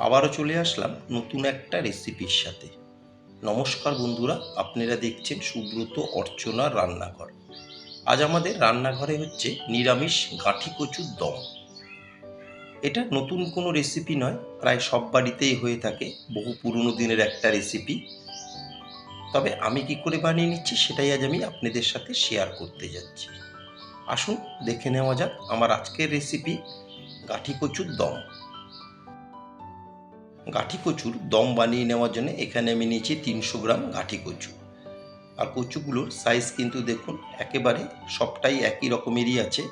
আবারও চলে আসলাম নতুন একটা রেসিপির সাথে। নমস্কার বন্ধুরা, আপনারা দেখছেন সুব্রত অর্চনার রান্নাঘর। আজ আমাদের রান্নাঘরে হচ্ছে নিরামিষ গাঁঠি কচুর দম। এটা নতুন কোনো রেসিপি নয়, প্রায় সব বাড়িতেই হয়ে থাকে, বহু পুরনো দিনের একটা রেসিপি। তবে আমি কি করে বানিয়ে নিচ্ছি সেটাই আজ আমি আপনাদের সাথে শেয়ার করতে যাচ্ছি। আসুন, দেখে নেওয়া যাক আমার আজকের রেসিপি গাঁঠি কচুর দম। গাঁঠি কচুর দম বানিয়ে নেওয়ার জন্য এখানে আমি নিয়েছি তিনশো গ্রাম গাঁঠি কচু। আর কচুগুলোর সাইজ কিন্তু দেখুন, একেবারে সবটাই একই রকমেরই আছে।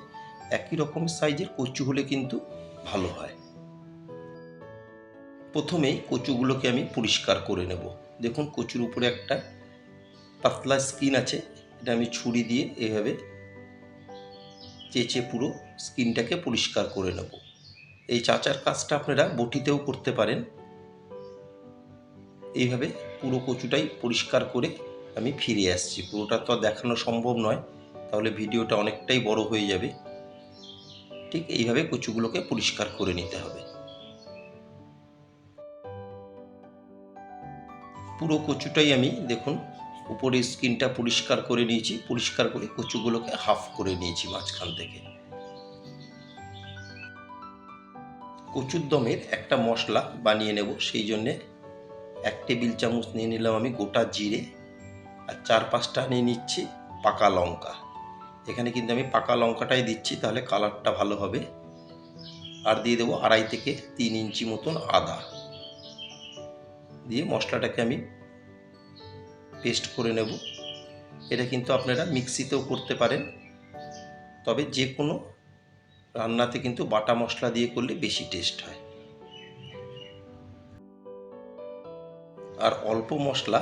একই রকম সাইজের কচু হলে কিন্তু ভালো হয়। প্রথমেই কচুগুলোকে আমি পরিষ্কার করে নেব। দেখুন কচুর উপরে একটা পাতলা স্কিন আছে, এটা আমি ছুরি দিয়ে এভাবে চেঁচে পুরো স্কিনটাকে পরিষ্কার করে নেব। এই চাচার কাজটা আপনারা বটিতেও করতে পারেন। এইভাবে পুরো কচুটাই পরিষ্কার করে আমি ফিরে আসছি। পুরোটা তো দেখানো সম্ভব নয়, তাহলে ভিডিওটা অনেকটাই বড় হয়ে যাবে। ঠিক এইভাবে কচুগুলোকে পরিষ্কার করে নিতে হবে। পুরো কচুটাই আমি দেখুন, উপরের স্কিনটা পরিষ্কার করে নিয়েছি, পরিষ্কার করে কচুগুলোকে হাফ করে নিয়েছি মাঝখান থেকে। কচুর দমের একটা মশলা বানিয়ে নেব, সেই জন্যে এক টেবিল চামচ নিয়ে নিলাম আমি গোটা জিরে আর চার পাঁচটা নিয়ে নিচ্ছি পাকা লঙ্কা। এখানে কিন্তু আমি পাকা লঙ্কাটাই দিচ্ছি, তাহলে কালারটা ভালো হবে। আর দিয়ে দেবো আড়াই থেকে তিন ইঞ্চি মতন আদা। দিয়ে মশলাটাকে আমি পেস্ট করে নেব। এটা কিন্তু আপনারা মিক্সিতেও করতে পারেন। তবে যে কোনো রান্নাতে কিন্তু বাটা মশলা দিয়ে করলে বেশি টেস্ট হয়। আর অল্প মশলা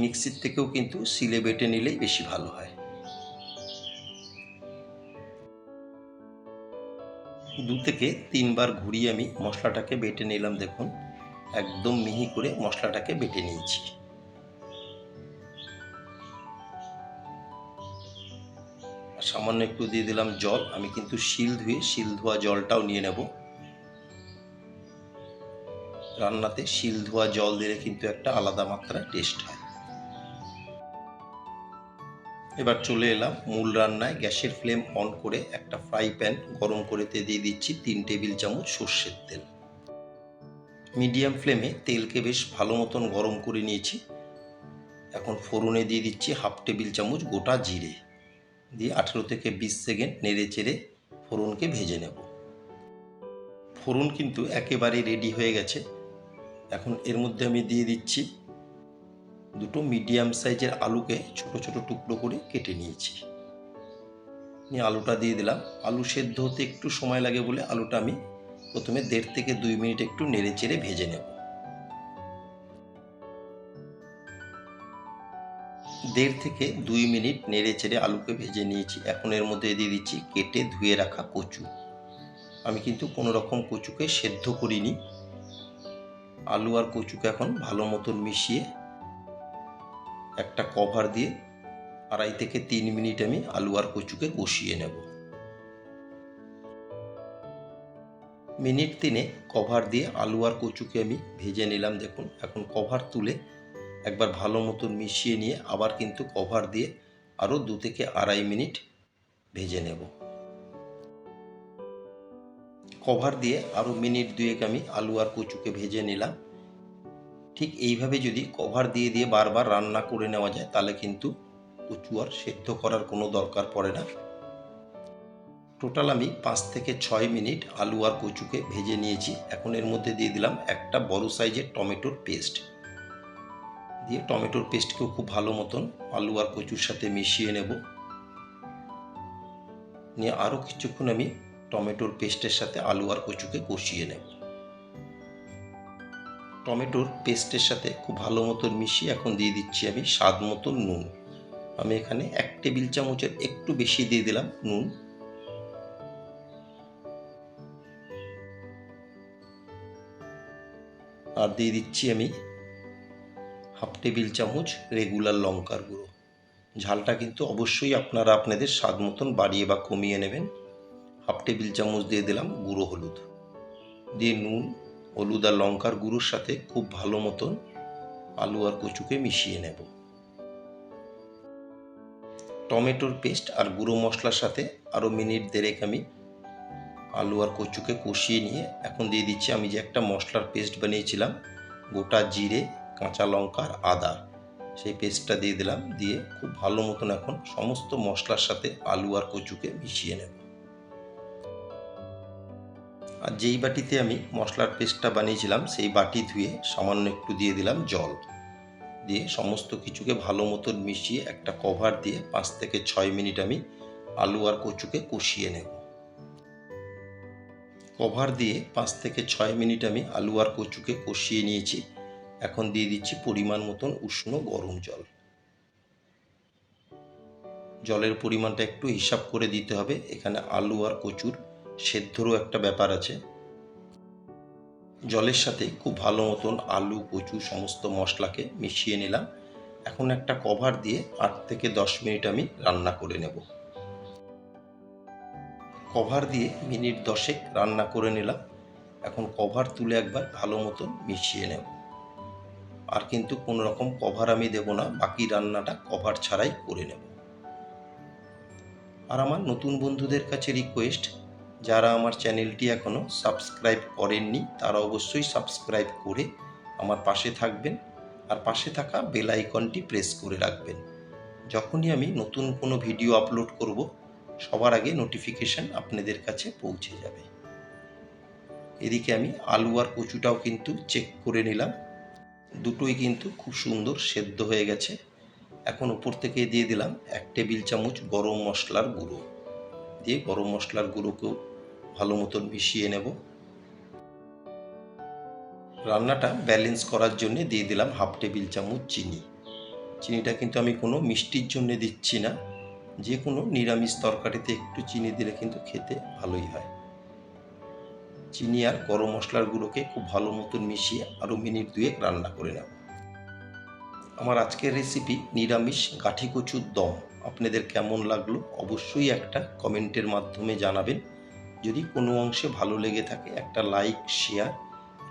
মিক্সির থেকেও কিন্তু সিলে বেটে নিলেই বেশি ভালো হয়। দু থেকে তিনবার ঘুরিয়ে আমি মশলাটাকে বেটে নিলাম দেখুন, একদম মিহি করে মশলাটাকে বেটে নিয়েছি। সামান্য একটু দিয়ে দিলাম জল, আমি কিন্তু শিল ধুয়ে শিল ধোয়া জলটাও নিয়ে নেব। রান্নাতে শিল ধোয়া, জল দিলে কিন্তু একটা আলাদা মাত্রায় টেস্ট হয়। এবার চলে এলাম মূল রান্নায়। গ্যাসের ফ্লেম অন করে একটা ফ্রাই প্যান গরম করেতে দিয়ে দিচ্ছি তিন টেবিল চামচ সর্ষের তেল। মিডিয়াম ফ্লেমে তেলকে বেশ ভালো মতন গরম করে নিয়েছি। এখন ফোড়নে দিয়ে দিচ্ছি হাফ টেবিল চামচ গোটা জিরে। দিয়ে আঠেরো থেকে বিশ সেকেন্ড নেড়ে চেড়ে ফোড়নকে ভেজে নেব। ফোড়ন কিন্তু একেবারে রেডি হয়ে গেছে। এখন এর মধ্যে আমি দিয়ে দিচ্ছি দুটো মিডিয়াম সাইজের আলুকে ছোট ছোট টুকরো করে কেটে নিয়েছি। নিয়ে আলুটা দিয়ে দিলাম। আলু সেদ্ধ হতে একটু সময় লাগে বলে আলুটা আমি প্রথমে দেড় থেকে দুই মিনিট একটু নেড়ে চেড়ে ভেজে নেব। দেড় থেকে দুই মিনিট নেড়ে চেড়ে আলুকে ভেজে নিয়েছি। এখন এর মধ্যে দিয়ে দিচ্ছি কেটে ধুয়ে রাখা কচু। আমি কিন্তু কোনো রকম কচুকে সেদ্ধ করিনি। আলু আর কচুকে এখন ভালো মতন মিশিয়ে একটা কভার দিয়ে আড়াই থেকে তিন মিনিট আমি আলু আর কচুকে কষিয়ে নেব। মিনিট তিনে কভার দিয়ে আলু আর কচুকে আমি ভেজে নিলাম দেখুন, এখন কভার তুলে একবার ভালো মতন মিশিয়ে নিয়ে আবার কিন্তু কভার দিয়ে আরও দু থেকে আড়াই মিনিট ভেজে নেব। কভার দিয়ে আরও মিনিট দুয়েক আমি আলু আর কচুকে ভেজে নিলাম। ঠিক এইভাবে যদি কভার দিয়ে দিয়ে বারবার রান্না করে নেওয়া যায়, তাহলে কিন্তু কচু আর সেদ্ধ করার কোনো দরকার পড়ে না। টোটাল আমি পাঁচ থেকে ছয় মিনিট আলু আর কচুকে ভেজে নিয়েছি। এখন এর মধ্যে দিয়ে দিলাম একটা বড় সাইজের টমেটোর পেস্ট। দিয়ে টমেটোর পেস্টকেও খুব ভালো মতন আলু আর কচুর সাথে মিশিয়ে নেব। নিয়ে আরও কিছুক্ষণ আমি টমেটোর পেস্টের সাথে আলু আর কচুকে কষিয়ে নেব। টমেটোর পেস্টের সাথে খুব ভালো মতন মিশিয়ে এখন দিয়ে দিচ্ছি আমি স্বাদ মতন নুন। আমি এখানে এক টেবিল চামচের একটু বেশি দিয়ে দিলাম নুন। আর দিয়ে দিচ্ছি আমি হাফ টেবিল চামচ রেগুলার লঙ্কার গুঁড়ো। ঝালটা কিন্তু অবশ্যই আপনারা আপনাদের স্বাদ মতন বাড়িয়ে বা কমিয়ে নেবেন। হাফ টেবিল চামচ দিয়ে দিলাম গুঁড়ো হলুদ। দিয়ে নুন, হলুদ আর লঙ্কার গুঁড়োর সাথে খুব ভালো মতন আলু আর কচুকে মিশিয়ে নেব। টমেটোর পেস্ট আর গুঁড়ো মশলার সাথে আরও মিনিট দেড়েক আমি আলু আর কচুকে কষিয়ে নিয়ে এখন দিয়ে দিচ্ছি আমি যে একটা মশলার পেস্ট বানিয়েছিলাম, গোটা জিরে, কাঁচা লঙ্কা আর আদা। সেই পেস্টটা দিয়ে দিলাম, দিয়ে খুব ভালো মতন এখন সমস্ত মশলার সাথে আলু আর কচুকে মিশিয়ে নেব। আর যেই বাটিতে আমি মশলার পেস্টটা বানিয়েছিলাম, সেই বাটি ধুয়ে সামান্য একটু দিয়ে দিলাম জল। দিয়ে সমস্ত কিছুকে ভালো মতন মিশিয়ে একটা কভার দিয়ে পাঁচ থেকে ছয় মিনিট আমি আলু আর কচুকে কষিয়ে নেব। কভার দিয়ে পাঁচ থেকে ছয় মিনিট আমি আলু আর কচুকে কষিয়ে নিয়েছি। এখন দিয়ে দিচ্ছি পরিমাণ মতন উষ্ণ গরম জল। জলের পরিমাণটা একটু হিসাব করে দিতে হবে। এখানে আলু আর কচুর সেদ্ধরও একটা ব্যাপার আছে। জলের সাথে খুব ভালো মতন আলু, কচু সমস্ত মশলাকে মিশিয়ে নিলাম। এখন একটা কভার দিয়ে আট থেকে দশ মিনিট আমি রান্না করে নেব। কভার দিয়ে মিনিট দশেক রান্না করে নিলাম। এখন কভার তুলে একবার ভালো মতন মিশিয়ে নেব। আর কিন্তু কোনো রকম কভার আমি দেব না, বাকি রান্নাটা কভার ছাড়াই করে নেব। আর আমার নতুন বন্ধুদের কাছে রিকোয়েস্ট যারা আমার চ্যানেলটি এখনও সাবস্ক্রাইব করেননি, তারা অবশ্যই সাবস্ক্রাইব করে আমার পাশে থাকবেন আর পাশে থাকা বেল আইকনটি প্রেস করে রাখবেন। যখনই আমি নতুন কোনো ভিডিও আপলোড করব, সবার আগে নোটিফিকেশান আপনাদের কাছে পৌঁছে যাবে। এদিকে আমি আলু আর কচুটাও কিন্তু চেক করে নিলাম। দুটোই কিন্তু খুব সুন্দর সেদ্ধ হয়ে গেছে। এখন উপর থেকে দিয়ে দিলাম এক টেবিল চামচ গরম মশলার গুঁড়ো। দিয়ে গরম মশলার গুঁড়োকেও ভালো মতন মিশিয়ে নেব। রান্নাটা ব্যালেন্স করার জন্য দিয়ে দিলাম হাফ টেবিল চামচ চিনি। চিনিটা কিন্তু আমি কোনো মিষ্টির জন্য দিচ্ছি না। যে কোনো নিরামিষ তরকারিতে একটু চিনি দিলে কিন্তু খেতে ভালোই হয়। চিনি আর গরম মশলার গুঁড়োকে খুব ভালো মতন মিশিয়ে আরও মিনিট দুয়েক রান্না করে নেব। আমার আজকের রেসিপি নিরামিষ গাঠি কচুর দম। আপনাদের কেমন লাগল অবশ্যই একটা কমেন্টের মাধ্যমে জানাবেন। যদি কোনো অংশে ভালো লেগে থাকে, একটা লাইক শেয়ার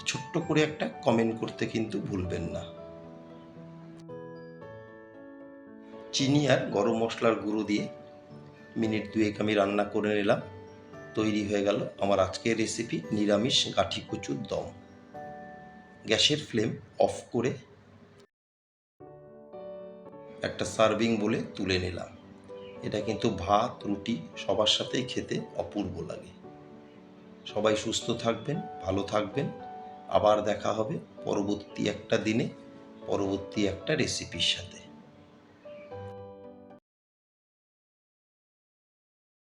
ছোট্ট করে একটা কমেন্ট করতে কিন্তু ভুলবেন না। চিনি আর গরম মশলার গুঁড়ো দিয়ে মিনিট দুয়েক আমি রান্না করে নিলাম। তৈরি হয়ে গেল আমার আজকের রেসিপি নিরামিষ গাঠি কচুর দম। গ্যাসের ফ্লেম অফ করে একটা সার্ভিং বলে তুলে নিলাম। এটা কিন্তু ভাত, রুটি সবার সাথেই খেতে অপূর্ব লাগে। সবাই সুস্থ থাকবেন, ভালো থাকবেন। আবার দেখা হবে পরবর্তী একটা দিনে, পরবর্তী একটা রেসিপির সাথে।